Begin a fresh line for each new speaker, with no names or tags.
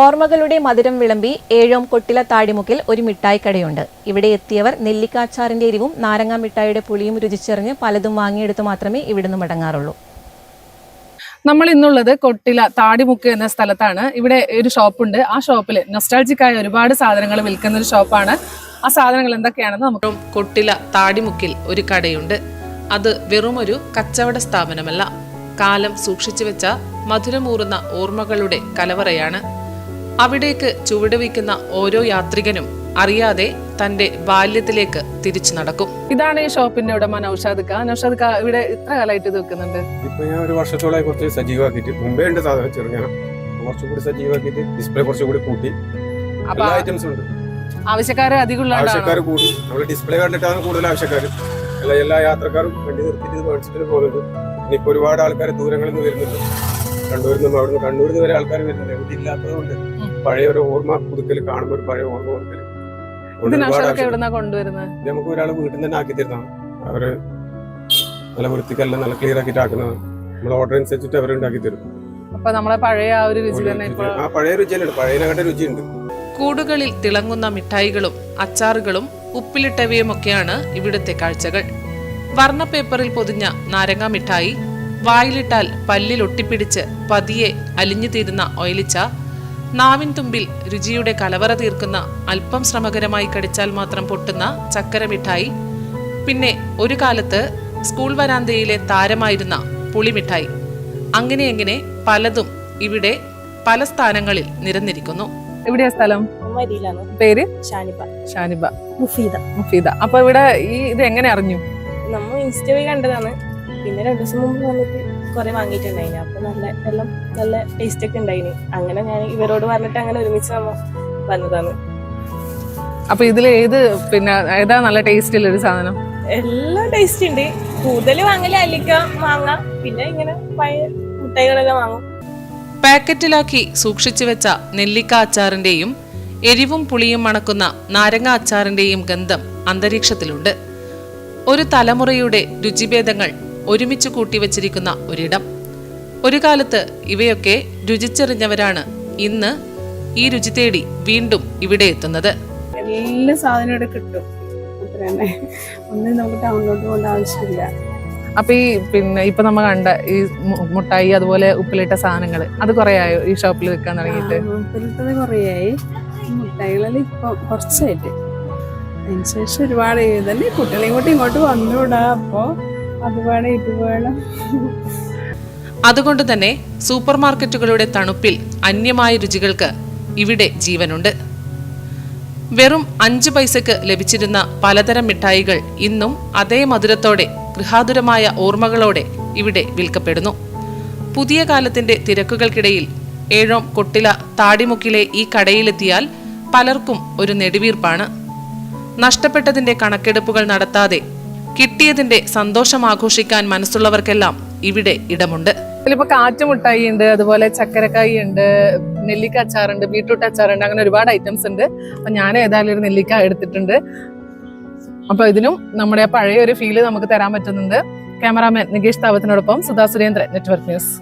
ഓർമ്മകളുടെ മധുരം വിളമ്പി ഏഴോം കൊട്ടില താടിമുക്കിൽ ഒരു മിഠായിക്കടയുണ്ട് ഇവിടെ എത്തിയവർ നെല്ലിക്കാച്ചാറിന്റെ എരിവും നാരങ്ങാ മിഠായിയുടെ പുളിയും രുചിച്ചറിഞ്ഞ് പലതും വാങ്ങിയെടുത്ത് മാത്രമേ ഇവിടുന്ന് മടങ്ങാറുള്ളൂ.
നമ്മൾ ഇന്നുള്ളത് കൊട്ടില താടിമുക്ക് എന്ന സ്ഥലത്താണ്. ഇവിടെ ഒരു ഷോപ്പുണ്ട്. ആ ഷോപ്പിൽ നൊസ്റ്റാൾജിക്കായ ഒരുപാട് സാധനങ്ങൾ വിൽക്കുന്ന ഒരു ഷോപ്പാണ്. ആ സാധനങ്ങൾ എന്തൊക്കെയാണെന്ന് നമുക്ക്
കൊട്ടില താടിമുക്കിൽ ഒരു കടയുണ്ട്. അത് വെറുമൊരു കച്ചവട സ്ഥാപനമല്ല. കാലം സൂക്ഷിച്ചു വെച്ച മധുരമൂറുന്ന ഓർമ്മകളുടെ കലവറയാണ് അവിടേക്ക് ചുവടുവയ്ക്കുന്ന ഓരോ യാത്രികനും അറിയാതെ തന്റെ ബാല്യത്തിലേക്ക് തിരിച്ചു നടക്കും.
ഇതാണ് ഈ ഷോപ്പിന്റെ ഉടമ നൌഷാദ് ഖാൻ നൌഷാദ് ഖാ ഇവിടെ ഇത്ര കാലമായിട്ട് ഇത് വെക്കുന്നുണ്ട്.
ഇപ്പൊ ഞാൻ ഒരു വർഷത്തോളമായി കുറച്ച് സജീവമാക്കിയിട്ട് മുമ്പേ ഉണ്ട് സാധനം ചെറുങ്ങനെ. കുറച്ചുകൂടി സജീവമാക്കിയിട്ട് ഡിസ്പ്ലേ കുറച്ചുകൂടി കൂട്ടി.
അപ്പൊ
എല്ലാ ഐറ്റംസും ഉണ്ട്.
ആവശ്യക്കാരെ അധികമുള്ള
ആവശ്യക്കാർ കൂടി. നമ്മൾ ഡിസ്പ്ലേ കണ്ടിട്ടാണ് കൂടുതൽ ആവശ്യക്കാർ എല്ലാ എല്ലാ യാത്രക്കാരും വണ്ടി നിർത്തിയിട്ട് മേടിച്ചിട്ട് പോകുന്നത് ഇനിയിപ്പോ ഒരുപാട് ആൾക്കാർ ദൂരങ്ങളിൽ നിന്ന് വരുന്നുണ്ട്. കണ്ണൂരിൽ നിന്നും അവിടുന്ന് കണ്ണൂരിൽ നിന്ന് വരെ ആൾക്കാർ വരുന്നുണ്ട് ഇവിടെ ഇല്ലാത്തതുകൊണ്ട് പഴയ ഒരു ഓർമ്മ പുതുക്കൽ കാണുമ്പോൾ ഒരു പഴയ ഓർമ്മ പുതുക്കൽ നമുക്ക് ഒരാൾ വീട്ടിൽ നിന്ന് തന്നെ ആക്കി തരുന്നതാണ്. അവർ നല്ല വൃത്തിക്കല്ല നല്ല ക്ലിയർ ആക്കിയിട്ട് ആക്കുന്നത്. നമ്മൾ ഓർഡർ അനുസരിച്ചിട്ട് അവർ ഉണ്ടാക്കി തരും.
അപ്പൊ നമ്മളെ പഴയ ആ ഒരു രുചി തന്നെ ഇപ്പൊ
ആ പഴയ രുചിയല്ലേ പഴയതിനെക്കാട്ടെ രുചിയുണ്ട്.
കൂടുകളിൽ തിളങ്ങുന്ന മിഠായികളും അച്ചാറുകളും ഉപ്പിലിട്ടവയുമൊക്കെയാണ് ഇവിടുത്തെ കാഴ്ചകൾ. വർണ പേപ്പറിൽ പൊതിഞ്ഞ നാരങ്ങ മിഠായി വായിലിട്ടാൽ പല്ലിൽ ഒട്ടിപ്പിടിച്ച് പതിയെ അലിഞ്ഞു തീരുന്ന ഒയലിച്ച നാവിൻ തുമ്പിൽ രുചിയുടെ കലവറ തീർക്കുന്ന അല്പം ശ്രമകരമായി കടിച്ചാൽ മാത്രം പൊട്ടുന്ന ചക്കര മിഠായി പിന്നെ ഒരു കാലത്ത് സ്കൂൾ വരാന്തയിലെ താരമായിരുന്ന പുളിമിഠായി. അങ്ങനെ അങ്ങനെ പലതും ഇവിടെ പല സ്ഥാനങ്ങളിൽ നിരന്നിരിക്കുന്നു.
എവിടെയാ സ്ഥലം? പേര്?
ഷാനിബ.
ഷാനിബ.
മുഫീദ.
മുഫീദ. അപ്പൊ ഇവിടെ ഈ ഇത് എങ്ങനെ അറിഞ്ഞു?
നമ്മ ഇൻസ്റ്റ വഴി കണ്ടതാണ്. പിന്നെ രണ്ടു ദിവസം മുമ്പ് വന്നിട്ട് കുറെ വാങ്ങിയിട്ടുണ്ടായിന്. അപ്പൊ നല്ല എല്ലാം നല്ല ടേസ്റ്റ് ഒക്കെ ഉണ്ടായിന്. അങ്ങനെ ഞാൻ ഇവരോട് പറഞ്ഞിട്ട് അങ്ങനെ ഒരുമിച്ച് വന്നതാണ്.
അപ്പൊ ഇതിൽ ഏത് പിന്നെ ഏതാ നല്ല ടേസ്റ്റ് ഉള്ള ഒരു സാധനം?
എല്ലാം ടേസ്റ്റ് ഉണ്ട്. കൂടുതൽ വാങ്ങൽ അല്ലിക്ക മാങ്ങ പിന്നെ ഇങ്ങനെ പഴയ മുട്ടായികളെല്ലാം വാങ്ങും.
പാക്കറ്റിലാക്കി സൂക്ഷിച്ചു വെച്ച നെല്ലിക്ക അച്ചാറിന്റെയും എരിവും പുളിയും മണക്കുന്ന നാരങ്ങ അച്ചാറിന്റെയും ഗന്ധം അന്തരീക്ഷത്തിലുണ്ട്. ഒരു തലമുറയുടെ രുചിഭേദങ്ങൾ ഒരുമിച്ച് കൂട്ടിവച്ചിരിക്കുന്ന ഒരിടം. ഒരു കാലത്ത് ഇവയൊക്കെ രുചിച്ചെറിഞ്ഞവരാണ് ഇന്ന് ഈ രുചി തേടി വീണ്ടും ഇവിടെ എത്തുന്നത്.
എല്ലാ സാധനവും ഇവിടെ കിട്ടും. ഒന്നും നമുക്ക് ടൗണിലോട്ട് പോകേണ്ട ആവശ്യമില്ല.
അപ്പൊ ഈ പിന്നെ ഇപ്പൊ നമ്മ കണ്ട ഈ മുട്ടായി അതുപോലെ ഉപ്പിലിട്ട സാധനങ്ങൾ അത് കുറേ ആയോ ഈ ഷോപ്പിൽ വെക്കാൻ തുടങ്ങിയിട്ട്?
ഉപ്പിലിട്ടത് കുറേയായി. മുട്ടായികളെല്ലാം ഇപ്പൊ കുറച്ചായിട്ട്. അതിനുശേഷം ഒരുപാട് തന്നെ കുട്ടികളെയും കൂട്ടി ഇങ്ങോട്ട് വന്നുകൂടാ അപ്പോ.
അതുകൊണ്ട് തന്നെ സൂപ്പർ മാർക്കറ്റുകളുടെ തണുപ്പിൽ അന്യമായ രുചികൾക്ക് ഇവിടെ ജീവനുണ്ട്. വെറും അഞ്ച് പൈസക്ക് ലഭിച്ചിരുന്ന പലതരം മിഠായികൾ ഇന്നും അതേ മധുരത്തോടെ ഗൃഹാതുരമായ ഓർമ്മകളോടെ ഇവിടെ വിൽക്കപ്പെടുന്നു. പുതിയ കാലത്തിന്റെ തിരക്കുകൾക്കിടയിൽ ഏഴോം കൊട്ടില താടിമുക്കിലെ ഈ കടയിലെത്തിയാൽ പലർക്കും ഒരു നെടുവീർപ്പാണ്. നഷ്ടപ്പെട്ടതിന്റെ കണക്കെടുപ്പുകൾ നടത്താതെ കിട്ടിയതിന്റെ സന്തോഷം ആഘോഷിക്കാൻ മനസ്സുള്ളവർക്കെല്ലാം ഇവിടെ ഇടമുണ്ട്.
ഇതിലിപ്പോ കാറ്റ് മുട്ടായി ഉണ്ട് അതുപോലെ ചക്കരക്കായി ഉണ്ട് നെല്ലിക്ക അച്ചാറുണ്ട് ബീട്രൂട്ട് അച്ചാറുണ്ട് അങ്ങനെ ഒരുപാട് ഐറ്റംസ് ഉണ്ട്. അപ്പൊ ഞാൻ ഏതായാലും ഒരു നെല്ലിക്ക എടുത്തിട്ടുണ്ട്. അപ്പൊ ഇതിനും നമ്മുടെ പഴയ ഒരു ഫീൽ നമുക്ക് തരാൻ പറ്റുന്നുണ്ട്. ക്യാമറാമാൻ നികേഷ് താവത്തിനോടൊപ്പം സുധാ സുരേന്ദ്രൻ നെറ്റ്വർക്ക് ന്യൂസ്